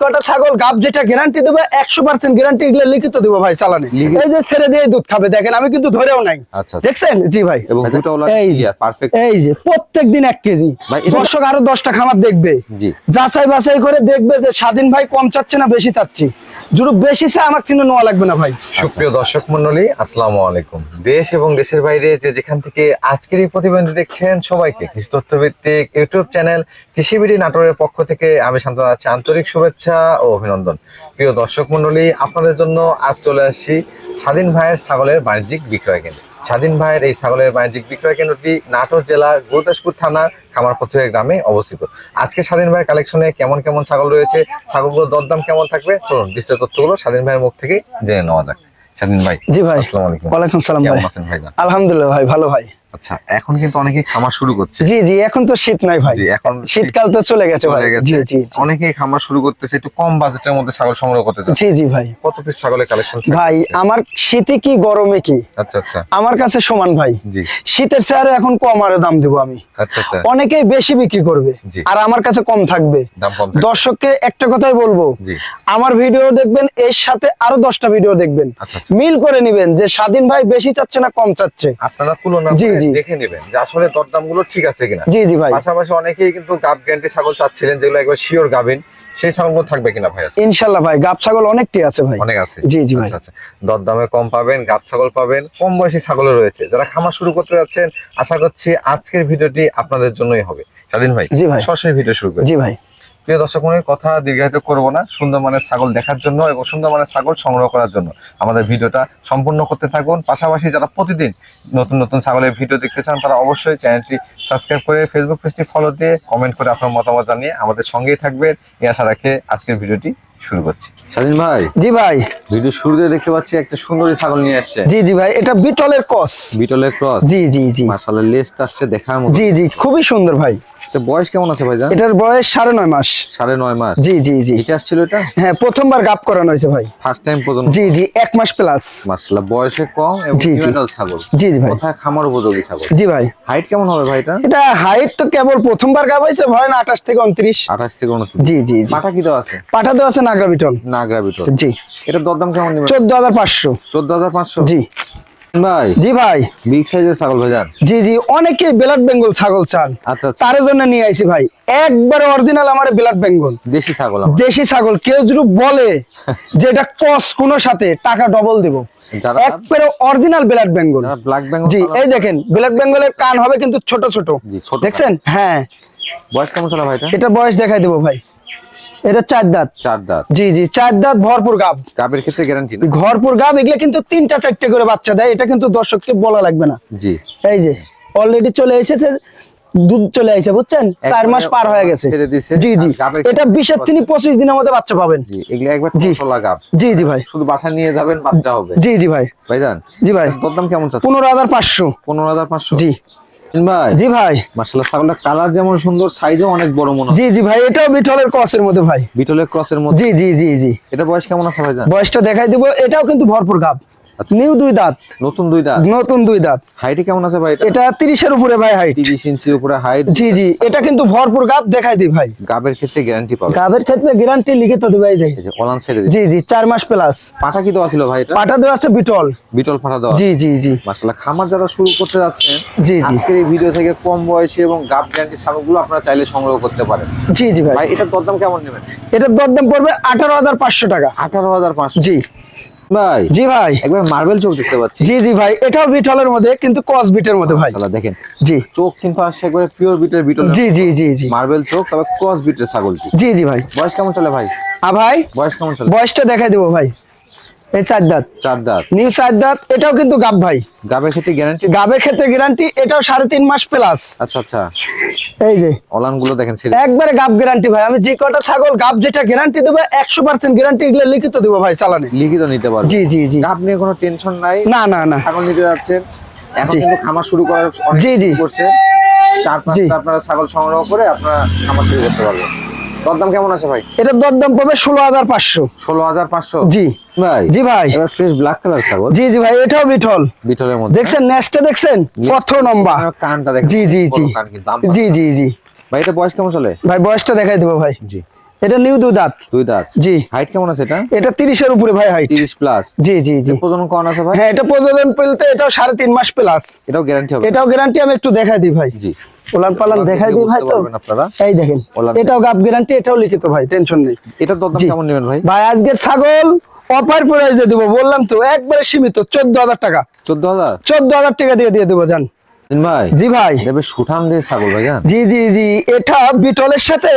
কটা ছাগল গাব যেটা গ্যারান্টি দেবে একশো পার্সেন্ট গ্যারান্টি এগুলো লিখিত দেবো ভাই চালানে। এই যে ছেড়ে দিয়ে দুধ খাবে দেখেন আমি কিন্তু ধরেও নাই। আচ্ছা। দেখছেন? জি ভাই। এই যে পারফেক্ট এই যে প্রত্যেক দিন এক কেজি। দর্শক আরও দশটা খামার দেখবে। যাচাই বাছাই করে দেখবে যে স্বাধীন ভাই কম চাচ্ছে না বেশি চাচ্ছি। বেশি চায় আমার কিন্তু নেওয়া লাগবে না ভাই। সুপ্রিয় দর্শক মন্ডলী আসসালামু আলাইকুম। দেশ এবং দেশের বাইরে যে যেখান থেকে আজকের এই প্রতিবেদন দেখছেন সবাইকে কৃষি তথ্যভিত্তিক ইউটিউব চ্যানেল কৃষিবিড়ি নাটোরের পক্ষ থেকে আমি শান্ত আছি। আন্তরিক শুভেচ্ছা ও অভিনন্দন। প্রিয় দর্শক মন্ডলী আপনাদের জন্য আজ চলে আসছি স্বাধীন ভাইয়ের ছাগলের বাণিজ্যিক বিক্রয় কেন্দ্র। স্বাধীন ভাইয়ের এই ছাগলের বাণিজ্যিক বিক্রয় কেন্দ্রটি নাটোর জেলার গুরুদাসপুর থানার খামারপথুয়া গ্রামে অবস্থিত। আজকে স্বাধীন ভাইয়ের কালেকশনে কেমন কেমন ছাগল রয়েছে ছাগলগুলোর দরদাম কেমন থাকবে চলুন বিস্তারিত তথ্যগুলো স্বাধীন ভাইয়ের মুখ থেকে জেনে নেওয়া যাক। স্বাধীন ভাই জি ভাই আসসালামু আলাইকুম। ওয়ালাইকুম সালাম ভাই। আলহামদুলিল্লাহ ভাই ভালো ভাই। আচ্ছা এখন কিন্তু অনেকেই খামার শুরু করছে। জি জি এখন তো শীত নাই ভাই। জি, এখন শীতকাল তো চলে গেছে ভাই। জি জি। অনেকেই খামার শুরু করতেছে একটু কম বাজেটের মধ্যে ছাগল সংগ্রহ করতে জি জি ভাই। কত পিস ছাগলের কালেকশন ভাই আমার শীতে কি গরমে কি? আচ্ছা আচ্ছা। আমার কাছে সমান ভাই। জি। শীতের চেয়ারে এখন কম আরে দাম দেবো আমি। আচ্ছা আচ্ছা। অনেকেই বেশি বিক্রি করবে। আর আমার কাছে কম থাকবে। দাম কম দর্শককে একটা কথাই বলব। জি। আমার ভিডিও দেখবেন এর সাথে আরও দশটা ভিডিও দেখবেন। আচ্ছা, আচ্ছা। মিল করে নিবেন যে স্বাধীন ভাই বেশি চাচ্ছে না কম চাচ্ছে। আপনারা তুলনা জি। দেখে নেবেন যে আসলে দরদামগুলো ঠিক আছে কিনা। জি জি ভাই। পাশাপাশি অনেকেই কিন্তু গাব গ্যান্টি ছাগল চাচ্ছিলেন যেগুলো একবার শিওর গাবেন সেই ছাগলগুলো থাকবে কিনা ভাই ইনশাল্লাহ ভাই গাব ছাগল অনেকটি আছে ভাই। অনেক আছে? জি, জি ভাই। আচ্ছা আচ্ছা। দরদামে কম পাবেন গাব ছাগল পাবেন কম বয়সী ছাগলও রয়েছে। যারা খামার শুরু করতে যাচ্ছেন আশা করছি আজকের ভিডিওটি আপনাদের জন্যই হবে। স্বাধীন ভাই জি ভাই। সরাসরি ভিডিও শুরু করি। জি ভাই। প্রিয় দর্শক মনের কথা দীর্ঘায়িত করব না। সুন্দর মানের ছাগল দেখার জন্য এবং সুন্দর মানের ছাগল সংগ্রহ করার জন্য। আমাদের ভিডিওটা সম্পূর্ণ করতে থাকুন। পাশাপাশি যারা প্রতিদিন নতুন নতুন ছাগলের ভিডিও দেখতে চান তারা অবশ্যই চ্যানেলটি সাবস্ক্রাইব করে ফেসবুক পেজটি ফলো দিয়ে কমেন্ট করে আপনার মতামত জানিয়ে আমাদের সঙ্গেই থাকবেন। এই আশা রাখে আজকের ভিডিওটি শুরু করছি। স্বাধীন ভাই জি ভাই। ভিডিও শুরুতে দেখতে পাচ্ছি একটা সুন্দরী ছাগল নিয়ে আসছে। জি জি ভাই এটা বিটলের কস বিটলের ক্রস? জি জি জি। মাশাআল্লাহ লেজটা আসছে দেখার মতো। জি জি খুবই সুন্দর ভাই। বয়স কেমন আছে ভাইজান? এটার বয়স সাড়ে নয় মাস। সাড়ে নয় মাস? জি জি জি। এটা আসছিল এটা? হ্যাঁ প্রথমবার গাপ করানো হয়েছে ভাই। ফার্স্ট টাইম জি জি এক মাস প্লাস মাশাআল্লাহ বয়সে কম এবং জি, জি। ফিমেল ছাগল। জি জি ভাই। খামার উপযোগী ছাগল? জি ভাই। হাইট কেমন হবে ভাই এটা এটা হাইট তো কেবল প্রথমবার গাপ হয়েছে ভয় না আঠাশ থেকে উনত্রিশ। আঠাশ থেকে উনত্রিশ। জি জি পাটা কি আছে? আছে নাগরা বিটল। নাগরা বিটল। জি। এটা দরদাম কেমন নেবেন? চোদ্দ হাজার পাঁচশো। চোদ্দ হাজার পাঁচশো? জি। ভাই। জি ভাই। বিগ সাইজের ছাগল ভাইজান। জি জি অনেকে ব্লাড বেঙ্গল ছাগল চান। আচ্ছা আচ্ছা। তার জন্য নিয়ে আইছি ভাই। একবারে অরিজিনাল আমার ব্লাড বেঙ্গল দেশি ছাগল দেশি ছাগল কেউ যদি বলে যে এটা কস কোন সাথে টাকা ডবল দিব। একবারে original blood Bengal black Bengal জি এই দেখেন ব্লাড বেঙ্গলের কান হবে কিন্তু ছোট ছোট। দেখছেন? হ্যাঁ। বয়স কেমন চলে ভাইটা এটা বয়স দেখাই দেবো ভাই। এটা চার দাঁত। চার দাঁত। জি জি চার দাঁত ভরপুর গাব। গাবের ক্ষেত্রে গ্যারান্টি না। ঘরপুর গাব এগুলো কিন্তু তিনটা চারটে করে বাচ্চা দেয়। এটা কিন্তু দর্শককে বলা লাগবে না। জি। এই যে অলরেডি চলে এসেছে দুধ চলে বুঝছেন? চার মাস পার হয়ে গেছে। জি জি। এটা বিশের তিনি পঁচিশ দিনের মধ্যে বাচ্চা পাবেন। জি একবার জি। তোলা গাব। জি জি ভাই। শুধু বাসা নিয়ে যাবেন বাচ্চা হবে। জি জি ভাই। ভাইজান জি ভাই। দরদাম কেমন পনেরো হাজার পাঁচশো। পনেরো হাজার পাঁচশো? জি। ভাই? জি ভাই। ছাগলটা কালার যেমন সুন্দর সাইজও অনেক বড় মনে জি জি ভাই এটাও মধ্যে ভাই। বিটলের ক্রসের মধ্যে? জি জি জি জি। এটা বয়স কেমন আছে বয়সটা দেখাই দিব এটাও কিন্তু ভরপুর গাব। নিউ দুই দাঁত। নতুন দুই দাঁত? নতুন দুই দাঁত। হাইটে কেমন আছে ভাই এটা? তিরিশের উপরে ভাই হাইট তিরিশ ইঞ্চির উপরে হাইট জি জি। এটা কিন্তু ভরপুর গাব দেখাই দিই ভাই। গাবের ক্ষেত্রে গ্যারান্টি পাবে। গাবের ক্ষেত্রে গ্যারান্টি লিখিত দিবাই যায় এই অলান ছেড়ে জি জি চার মাস প্লাস পাটা কি দেওয়া ছিল ভাই এটা? পাটা দেওয়া আছে বিটল। বিটল পাটা দেওয়া। জি জি জি। মাসাল্লাহ খামার যারা শুরু করতে যাচ্ছেন জি জি। আজকের এই ভিডিও থেকে কম বয়সী এবং গাব গ্যারান্টি ছাগলগুলো আপনারা চাইলে সংগ্রহ করতে পারেন। জি জি ভাই। ভাই এটার দরদাম কেমন নেবেন? এটার দরদাম পড়বে আঠারো হাজার পাঁচশো টাকা। আঠারো হাজার পাঁচশো। জি। ভাই জি ভাই। একবার মার্বেল চোখ দেখতে পাচ্ছি। জি জি ভাই এটাও বিটলের মধ্যে কিন্তু কস বিটের মধ্যে ভাই। মাশাআল্লাহ, দেখেন। জি। চোখ কিন্তু আসছে একবার পিওর বিটের বিটল জি জি জি জি। মার্বেল চোখ তবে ক্রস বিটের ছাগলটি। জি জি ভাই। বয়স কেমন চলে ভাই? আ ভাই বয়স কেমন চলে? বয়সটা দেখাই দেবো ভাই। এই চার দাঁত। চার দাঁত। নিউ চার দাঁত এটাও কিন্তু গাব ভাই। গাবের ক্ষেত্রে গ্যারান্টি গাবের ক্ষেত্রে গ্যারান্টি এটাও সাড়ে তিন মাস প্লাস আচ্ছা আচ্ছা। এই যে। অলানগুলো দেখেন একবারে গাব গ্যারান্টি ভাই আমি যে কটা ছাগল গাব যেটা গ্যারান্টি দেবো একশো পার্সেন্ট গ্যারান্টি এগুলো লিখিত দেবো ভাই চালানে। লিখিত নিতে পারবে। জি জি জি। গাব নিয়ে কোনো টেনশন নাই। না না না। ছাগল নিতে যাচ্ছেন। এখন কিন্তু খামার শুরু করার জি, জি। করছে। চার পাঁচটা আপনারা ছাগল সংগ্রহ করে আপনারা খামার শুরু করতে পারবেন। দরদাম কেমন আছে ভাই? দরদাম পড়বে ষোলো হাজার পাঁচশো। ষোলো হাজার পাঁচশো? জি। ভাই জি ভাই। এবার ফ্রেশ ব্ল্যাক কালার ছাগল। জি জি ভাই এটাও বিঠল বিটলের মধ্যে। দেখছেন নেক্সটটা দেখছেন? কত লম্বা। কানটা দেখেন। জি জি জি। বড় কান কিন্তু দাম জি জি জি। ভাই এটা বয়স কেমন চলে? ভাই বয়সটা দেখাই দেবো ভাই। জি। এটা নিউ দুই দাঁত দুই দাঁত। জি। হাইট কেমন আছে এটা? এটা উপরে ভাই হাইট প্লাস জি জি জি। প্রজনন আছে ভাই? হ্যাঁ এটা পেলতে এটাও তিন মাস প্লাস এটাও গ্যারান্টি হবে। এটাও গ্যারান্টি আমি একটু দেখাই দিই ভাই। জি। পোলান পালান দেখাই দিই ভাই তো। এই দেখেন এটাও গাব গ্যারান্টি এটাও লিখিত ভাই। টেনশন নেই। এটা দরদাম কেমন নেবেন ভাই? ভাই আজকের ছাগল অপার প্রাইজে দেবো। বললাম তো একবারে সীমিত চোদ্দ হাজার টাকা। চোদ্দ হাজার? চোদ্দ হাজার টাকা দিয়ে দিয়ে দেবো জান। ভাই জি ভাই। সুঠাম দিয়ে ছাগল ভাই জি জি জি এটা বিটলের সাথে।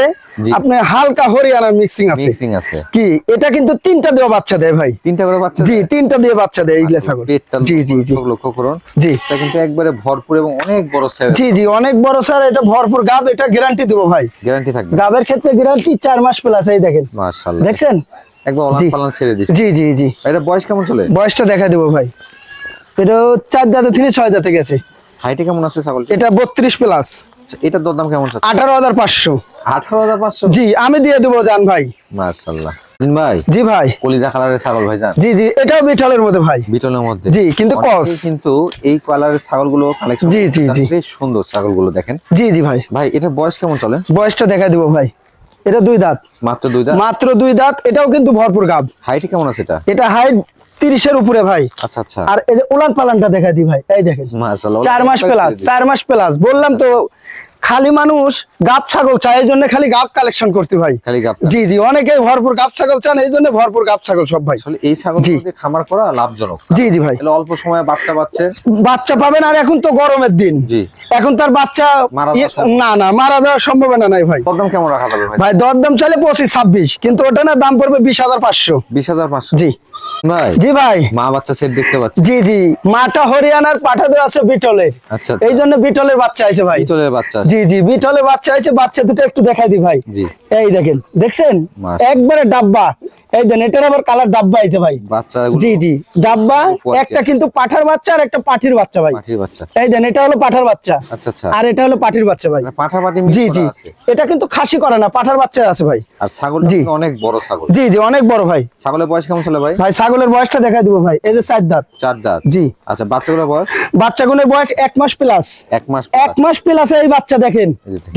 হালকা হরিয়ানা মিক্সিং আছে। মিক্সিং আছে। কি এটা কিন্তু তিনটা দেওয়া বাচ্চা দেয় ভাই। তিনটা করে বাচ্চা জি তিনটা দিয়ে বাচ্চা দেয় এইগুলা ছাগল। জি জি জি। লক্ষ্য- লক্ষ্য করুন। জি। এটা কিন্তু একবারে ভরপুর এবং অনেক বড় সাইজ জি জি অনেক বড় স্যার এটা ভরপুর গাব এটা গ্যারান্টি দেবো ভাই। গ্যারান্টি থাকবে। গাবের ক্ষেত্রে গ্যারান্টি চার মাস প্লাস এই দেখেন। মাশাআল্লাহ। দেখছেন? একবার ওলান জি। পালান ছেড়ে জি জি জি। এটা বয়স কেমন চলে? বয়সটা দেখা দেবো ভাই। এটা চার দাঁতে থেকে ছয় দাঁতে গেছে। হাইটে কেমন আছে ছাগলটা? এটা বত্রিশ প্লাস আচ্ছা, এটার দরদাম কেমন আছে? আঠারো হাজার পাঁচশো। আঠারো হাজার পাঁচশো? জি আমি দিয়ে দেবো জান ভাই। মাশাআল্লাহ। দিন ভাই? জি ভাই। কলিজা কালারের ছাগল ভাই জান। জি জি এটাও বিঠলের মধ্যে ভাই। বিটলের মধ্যে। জি, কিন্তু কস। কিন্তু এই কালারের ছাগলগুলো কালেকশন জি, জি, জি। বেশ সুন্দর ছাগলগুলো দেখেন। জি জি ভাই। ভাই এটার বয়স কেমন চলে? বয়সটা দেখা দিব ভাই। এটা দুই দাঁত। মাত্র দুই দাঁত? মাত্র দুই দাঁত এটাও কিন্তু ভরপুর গাব। হাইটে কেমন আছে এটা? এটা হাইট তিরিশের উপরে ভাই। আচ্ছা আচ্ছা। আর এই যে উলান পালানটা দেখা দিই ভাই এই দেখেন। চার মাস প্লাস চার মাস প্লাস। বললাম তো খালি মানুষ গাব ছাগল চায় এই জন্য খালি গাব কালেকশন করতে ভাই। খালি গাপ জি জি অনেকেই ভরপুর গাব ছাগল চান এই জন্য ভরপুর গাব ছাগল সব ভাই। আসলে এই ছাগল দিয়ে খামার করা লাভজনক জি জি ভাই। অল্প সময়ে বাচ্চা বাচ্চা বাচ্চা পাবেন আর এখন তো গরমের দিন। জি। এখন তার বাচ্চা ইয়ে- না না মারা যাওয়ার সম্ভাবনা নাই ভাই। দরদাম কেমন রাখা যাবে ভাই? ভাই দরদাম চাইলে পঁচিশ ছাব্বিশ কিন্তু ওটা না দাম পড়বে বিশ হাজার পাঁচশো। বিশ হাজার পাঁচশো। জি। ভাই জি ভাই। মা বাচ্চা সেট দেখতে পাচ্ছি। জি জি। মাটা হরিয়ানার পাঠা দেওয়া আছে বিটলের। আচ্ছা এই জন্য বিটলের বাচ্চা আছে ভাই। বাচ্চা জি জি। বিটলের বাচ্চা আছে বাচ্চা দুটো একটু দেখাই দি ভাই। জি। এই দেখেন দেখছেন? একবারে ডাব্বা। এই দেন এটার আবার কালার ডাব্বা আছে ভাই। জি জি ডাব্বা একটা কিন্তু পাঠার বাচ্চা আর একটা পাঠির বাচ্চা ভাই। এই দেন এটা হলো পাঠার বাচ্চা। আচ্ছা আচ্ছা। আর এটা হলো পাঠির বাচ্চা ভাই। মানে জি জি। এটা কিন্তু খাসি করে না পাঠার বাচ্চা আছে ভাই। আর ছাগলটা জি। অনেক বড় ছাগল। জি জি অনেক বড় ভাই। ছাগলের বয়স কেমন চলে ভাই? ভাই ছাগলের বয়সটা দেখাই দিব ভাই। এই যে চার দাঁত। চার দাঁত। জি। আচ্ছা বাচ্চাগুলোর বয়স? বাচ্চাগুলোর বয়স এক মাস প্লাস এক মাস এক মাস প্লাস এই বাচ্চা দেখেন।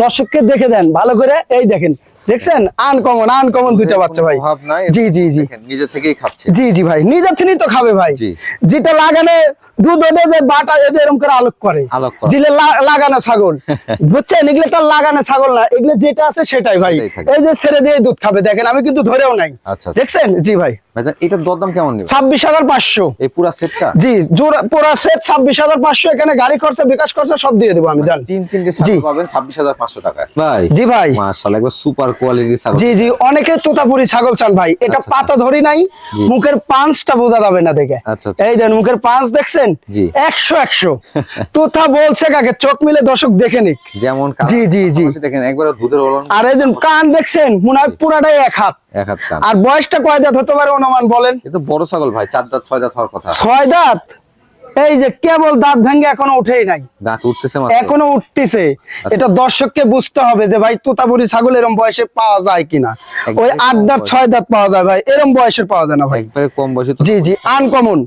দর্শককে দেখে দেন ভালো করে। এই দেখেন দেখছেন? আনকমন আনকমন দুইটা বাচ্চা ভাই। জি জি জি। নিজে থেকেই খাচ্ছে। জি জি ভাই নিজের থেকেই তো খাবে ভাই। যেটা লাগানে দুধ ওঠে যে বাটা এদের এরকম করে আলোক করে। লাগানো ছাগল। বুঝছেন? এগুলো তার লাগানো ছাগল না। এগুলো যেটা আছে সেটাই ভাই। এই যে ছেড়ে দিয়ে দুধ খাবে দেখেন আমি কিন্তু ধরেও নাই। আচ্ছা। দেখছেন? জি ভাই। এটার দরদাম কেমন নেবে ছাব্বিশ হাজার পাঁচশো। এই পুরা সেটটা? জি জোড়া সেট ছাব্বিশ হাজার পাঁচশো এখানে গাড়ি খরচা বিকাশ খরচা সব দিয়ে দেবো আমি জান। তিন তিনটে জি। ছাগল পাবেন ছাব্বিশ হাজার পাঁচশো টাকায়। ভাই। জি ভাই। মার্শাল একবার সুপার কোয়ালিটির ছাগল। জি জি অনেকে তোতাপুরি ছাগল চান ভাই। এটা আচ্ছা, পাতা ধরি নাই। মুখের পাঁচটা বোঝা যাবে না দেখে। আচ্ছা, আচ্ছা। এই দেন মুখের পাঁচ দেখছেন? একশো একশো। তোতা বলছে কাকে? চোখ মিলে দর্শক দেখে নিক। যেমন জি, জি, জি। দেখেন একবার দুধের আর এই কান দেখছেন মনে হয় পুরাটাই এক হাত। এক হাত আর বয়সটা কয় দাঁত হতে পারে অনুমান বলেন। এ তো বড় ছাগল ভাই চার দাঁত ছয় দাঁত হওয়ার কথা। ছয় দাঁত? এই যে কেবল দাঁত ভেঙে এখনও উঠেই নাই। দাঁত উঠতেছে এখনও উঠতেছে। আচ্ছা। এটা দর্শককে বুঝতে হবে যে ভাই তোতাপুরি ছাগল এরম বয়সে পাওয়া যায় কিনা। ওই আট দাঁত ছয় দাঁত পাওয়া যায় ভাই এরম বয়সের পাওয়া যায় না ভাই। কম বয়সে জি জি আনকমন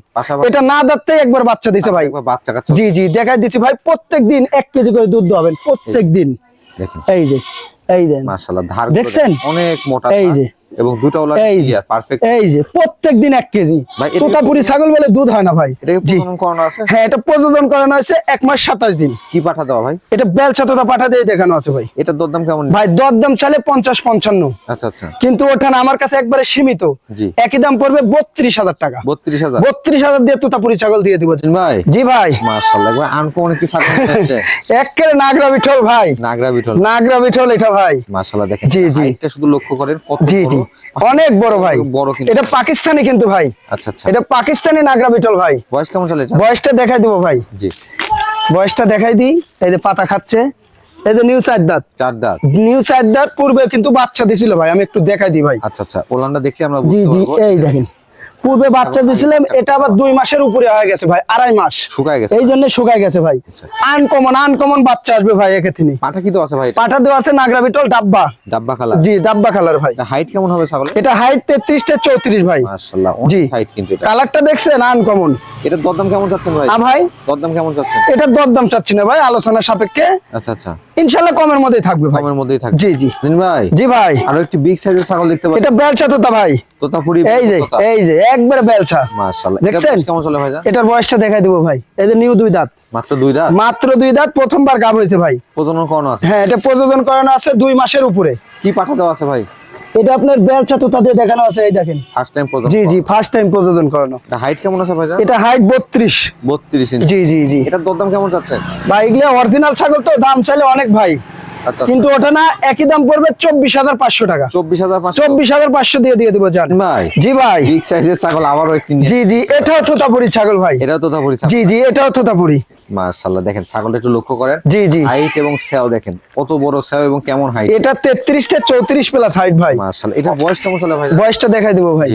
এটা না দাঁততে একবার বাচ্চা দিছে ভাই। বাচ্চা কাচ্চা। জি জি দেখাই দিচ্ছি ভাই প্রত্যেক দিন এক কেজি করে দুধ দোয়াবেন প্রত্যেক দিন দেখেন। এই যে এই যে। মাশাআল্লাহ ধার দেখছেন? অনেক মোটা এই যে। এবং দুটো ওলা এই যে। পারফেক্ট এই যে প্রত্যেক দিন এক কেজি। তোতাপুরি ছাগল বলে দুধ হয় না ভাই? এটা প্রজনন করানো আছে? হ্যাঁ এটা প্রযোজন করানো হয়েছে এক মাস সাতাশ দিন। কি পাঠা দেওয়া ভাই? এটা তোতা পাঠা দিয়ে দেখানো আছে ভাই। দরদাম কেমন? ভাই চালে পঞ্চাশ পঞ্চান্ন। আচ্ছা আচ্ছা। কিন্তু আমার কাছে একবারে সীমিত। একই দাম পড়বে বত্রিশ হাজার টাকা। বত্রিশ হাজার? বত্রিশ হাজার দিয়ে তোতাপুরি ছাগল দিয়ে দিব। ভাই? জি ভাই। মাশাআল্লাহ একবার আনকমন কি ছাগল একেবারে নাগরা বিঠল ভাই। নাগরা বিঠল। নাগরা বিঠল এটা ভাই। মাশাআল্লাহ দেখেন জি, জি। হাইটটা শুধু লক্ষ্য করেন কত জি জি। বড় অনেক বড় ভাই। বড় এটা পাকিস্তানি কিন্তু ভাই। আচ্ছা আচ্ছা। এটা পাকিস্তানি নাগরা বিটল ভাই। বয়স কেমন চলে বয়সটা দেখাই দিব ভাই। জি। বয়সটা দেখাই দিই। এই যে পাতা খাচ্ছে। এই যে নিউ চার দাঁত। চার দাঁত। নিউ চার দাঁত পূর্বে কিন্তু বাচ্চা দিছিল ভাই। আমি একটু দেখাই দিই ভাই। আচ্ছা আচ্ছা। ওলানটা দেখলে আমরা জি জি। এই দেখেন। পূর্বে বাচ্চা দিছিলাম এটা আবার দুই মাসের উপরে হয়ে গেছে ভাই আড়াই মাস। শুকায় গেছে। এই জন্য শুকায় গেছে ভাই। আচ্ছা। আনকমন আনকমন বাচ্চা আসবে ভাই একে তিনি পাঠা কি তো আছে ভাই এটা? পাঠা দেওয়া আছে নাগরা বিটল ডাব্বা। ডাব্বা কালার। জি ডাব্বা কালার ভাই। হাইট কেমন হবে ছাগল এটা হাইট তেত্রিশ থেকে চৌত্রিশ ভাই। মাশাআল্লাহ জি। হাইট কিন্তু এটা। কালারটা দেখছেন আনকমন। এটার দরদাম কেমন যাচ্ছেন ভাই? আ ভাই? দরদাম কেমন যাচ্ছেন এটা দরদাম চাচ্ছি না ভাই আলোচনা সাপেক্ষে। আচ্ছা আচ্ছা। ইনশাল্লাহ কমের মধ্যেই থাকবে কমের মধ্যেই থাকবে। জি জি। দিন ভাই জি ভাই। আরও একটি বিগ সাইজের ছাগল দেখতে পাচ্ছি। এটা বেলচা তোতা ভাই। তোতাপুরি এই যে এই যে একবারে বেলচা। মাশাআল্লাহ দেখছেন? কেমন চলে ভাই এটার বয়সটা দেখাই দিব ভাই। এই যে নিউ দুই দাঁত। মাত্র দুই দাঁত? মাত্র দুই দাঁত প্রথমবার গাব হয়েছে ভাই। প্রজনন করানো আছে। হ্যাঁ এটা প্রজনন করানো আছে দুই মাসের উপরে। কি পাঠা দেওয়া আছে ভাই? এটা আপনার বেলচা তো তাদের দেখানো আছে এই দেখেন। ফার্স্ট টাইম প্রজনন জি জি ফার্স্ট টাইম প্রযোজন করানো। হাইট কেমন আছে ভাইজান? এটা হাইট বত্রিশ। বত্রিশ ইঞ্চি। জি জি জি। এটার দরদাম কেমন যাচ্ছে? ভাই এগুলা অরিজিনাল ছাগল তো দাম চাইলে অনেক ভাই। কিন্তু ওটা না একই দাম পড়বে চব্বিশ হাজার পাঁচশো টাকা। চব্বিশ হাজার চব্বিশ হাজার পাঁচশো দিয়ে দিয়ে দেবো জান। ভাই জি ভাই। বিগ সাইজের ছাগল আবারও একটি জি জি এটাও তোতাপুরি ছাগল ভাই। এটাও তোতাপুরি জি জি এটাও তোতাপুরি। মাশাআল্লাহ দেখেন ছাগলটা একটু লক্ষ্য করেন। জি জি। হাইট এবং সেও দেখেন কত বড় সেও এবং কেমন হাইট এটা তেত্রিশ থেকে চৌত্রিশ প্লাস হাইট ভাই। মাশাআল্লাহ এটা বয়স কেমন চলে ভাই? বয়সটা দেখাই দেবো ভাই।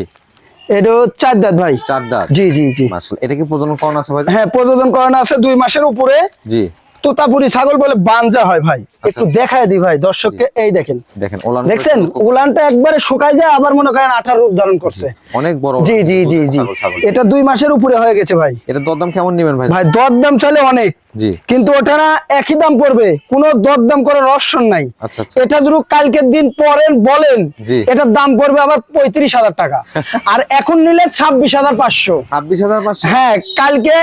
এটা চার দাঁত ভাই। চার দাঁত। জি জি জি। মাশাআল্লাহ এটা কি প্রজনন করানো আছে ভাই? হ্যাঁ প্রযোজন করানো আছে দুই মাসের উপরে। জি। তোতাপুরি ছাগল বলে বানজা হয় ভাই। একটু আচ্ছা। দেখায় দিই ভাই দর্শককে এই দেখেন। দেখেন ওলান দেখছেন? উলানটা একবারে শুকায় যায় আবার মনে করেন আঠার রূপ ধারণ করছে। অনেক বড় জি জি জি জি। এটা দুই মাসের উপরে হয়ে গেছে ভাই। এটা দরদাম কেমন নেবেন ভাই? ভাই দর দাম চাইলে অনেক। জি। কিন্তু ওটা না একই দাম পড়বে। কোনো দর দাম করার অপশন নাই। আচ্ছা আচ্ছা। এটা যদি কালকের দিন পরেন বলেন। জি। এটার দাম পড়বে আবার পঁয়ত্রিশ হাজার টাকা। আর এখন নিলে ছাব্বিশ হাজার পাঁচশো। ছাব্বিশ হাজার পাঁচশো? হ্যাঁ কালকে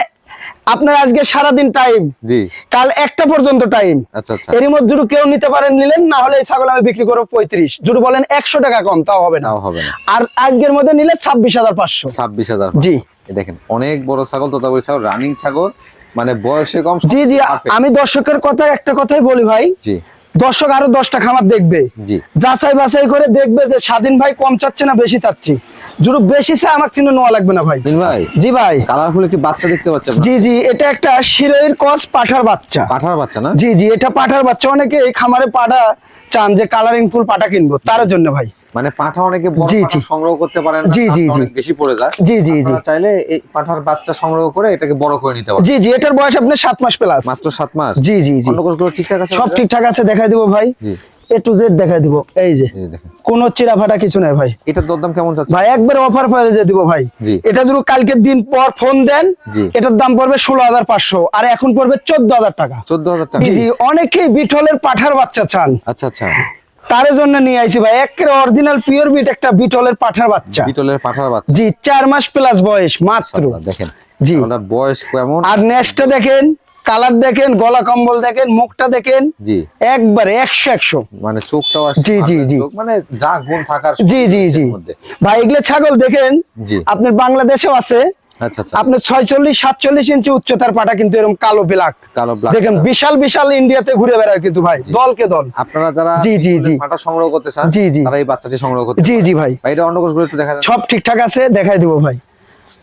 আপনার আজকে সারাদিন টাইম জি। কাল একটা পর্যন্ত টাইম আচ্ছা আচ্ছা। এর মধ্যে যদি কেউ নিতে পারেন নিলেন না হলে এই ছাগল আমি বিক্রি করব পঁয়ত্রিশ। যদি বলেন একশো টাকা কম তাও হবে না। হবে না। আর আজকের মধ্যে নিলে ছাব্বিশ হাজার পাঁচশো। ছাব্বিশ হাজার জি। দেখেন অনেক বড় ছাগল তোতাপুরি ছাগল রানিং ছাগল মানে বয়সে কম জি জি আমি দর্শকের কথা একটা কথাই বলি ভাই। জি। দর্শক আরও দশটা খামার দেখবে। যাচাই বাছাই করে দেখবে যে স্বাধীন ভাই কম চাচ্ছে না বেশি চাচ্ছি। জুরু বেশি চাই আমার চিহ্ন নেওয়া লাগবে না ভাই। ভাই? জি ভাই। কালারফুল একটি বাচ্চা দেখতে পাচ্ছেন জি জি এটা একটা শিরোইর কস পাঠার বাচ্চা। পাঠার বাচ্চা না? জি জি এটা পাঠার বাচ্চা। অনেকে এই খামারে পাঠা চান যে কালারিং ফুল পাটা কিনবো তার জন্য ভাই। মানে পাঠা অনেকে বড় পাঠা সংগ্রহ করতে পারেন জি, জি, জি। বেশি পড়ে যায়। জি, জি, জি। চাইলে এই পাঠার বাচ্চা সংগ্রহ করে এটাকে বড় করে নিতে পারেন। জি জি এটার বয়স আপনার সাত মাস প্লাস। মাত্র মাস? জি জি জি। অন্য ঠিকঠাক আছে সব ঠিকঠাক আছে দেখাই দিব ভাই? জি। এ টু জেড দেখাই দিব। এই যে কোনো চিরা ফাটা কিছু নাই ভাই। এটার দরদাম কেমন যাচ্ছে ভাই একবার অফার পেয়ে যে দিব ভাই। এটা যদি কালকের দিন পর ফোন দেন এটার দাম পড়বে ষোলো হাজার পাঁচশো আর এখন পড়বে চোদ্দ হাজার টাকা। চোদ্দ হাজার টাকা। জি জি অনেকেই বিঠলের পাঠার বাচ্চা চান। আচ্ছা আচ্ছা। তার জন্য নিয়ে আইছি ভাই। একেবারে অরিজিনাল পিওর বিট একটা বিটলের পাঠার বাচ্চা। বিটলের পাঠার বাচ্চা। জি চার মাস প্লাস বয়স মাত্র। দেখেন। জি। ওনার বয়স কেমন? আর নেক্সটটা দেখেন কালার দেখেন গলা কম্বল দেখেন মুখটা দেখেন জি। একবারে একশো একশো। মানে চোখটাও জি, জি, জি। মানে যা গুণ থাকার জি জি জি। ভাই এগুলো ছাগল দেখেন জি। আপনার বাংলাদেশেও আছে আপনার ছয়চল্লিশ সাতচল্লিশ ইঞ্চি উচ্চতার পাটা কিন্তু এরকম কালো ব্ল্যাক কালো ব্ল্যাক দেখেন বিশাল বিশাল ইন্ডিয়াতে ঘুরে বেড়ায় কিন্তু ভাই দলকে দল। আপনারা যারা জি, জি, জি। পাটা সংগ্রহ করতে চান জি, জি। তারা এই বাচ্চাটি সংগ্রহ করতে জি জি ভাই। ভাই এটা অন্য কোষগুলো একটু দেখা সব ঠিকঠাক আছে দেখাই দিব ভাই।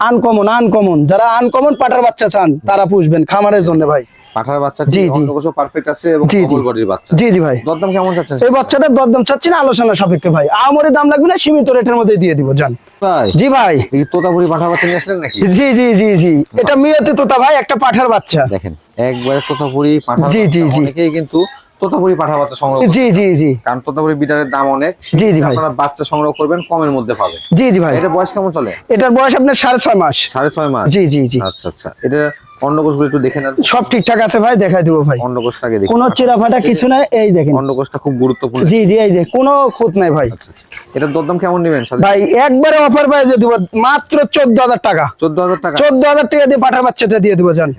আনকমন আনকমন যারা আনকমন পাটার বাচ্চা চান তারা পুষবেন খামারের জন্য ভাই। পাঠার বাচ্চা জি, জি। পারফেক্ট আছে এবং জি, জি। ডবল বডির বাচ্চা। জি জি ভাই। দরদাম কেমন যাচ্ছেন এই বাচ্চাটার দরদাম চাচ্ছি না আলোচনা সাপেক্ষে ভাই। আমারই দাম লাগবে না সীমিত রেটের মধ্যে দিয়ে দিব জান। জি ভাই। এই তোতাপুরি পাঠা বাচ্চা নিয়ে আসলেন নাকি? জি জি জি জি। এটা মিয়তে তোতা ভাই একটা পাঠার বাচ্চা। দেখেন একবারে তোতাপুরি পাঠা জি, জি, জি। অনেকেই কিন্তু তোতাপুরি পাঠা বাচ্চা সংগ্রহ জি জি জি। কারণ তোতাপুরি বিটারের দাম অনেক জি, জি, ভাই। আপনারা বাচ্চা সংগ্রহ করবেন কমের মধ্যে পাবেন। জি জি ভাই। এটা বয়স কেমন চলে? এটার বয়স আপনার সাড়ে ছয় মাস। সাড়ে ছয় মাস? জি জি জি। আচ্ছা আচ্ছা। এটা অন্য কোষগুলো একটু দেখে নেন। সব ঠিকঠাক আছে ভাই দেখাই দিব ভাই। অন্নকোষটাকে দেখি। কোনো চিরাফাটা কিছু নাই এই দেখেন। অন্নকোষটা খুব গুরুত্বপূর্ণ। জি জি এই যে কোনো খুঁত নাই ভাই। এটা আচ্ছা। এটার দরদাম কেমন নেবেন ভাই একবারে অফার পাই দিব মাত্র চোদ্দ হাজার টাকা। চোদ্দ হাজার টাকা? চোদ্দ হাজার টাকা দিয়ে পাঠার বাচ্চাটা দিয়ে দিব জান।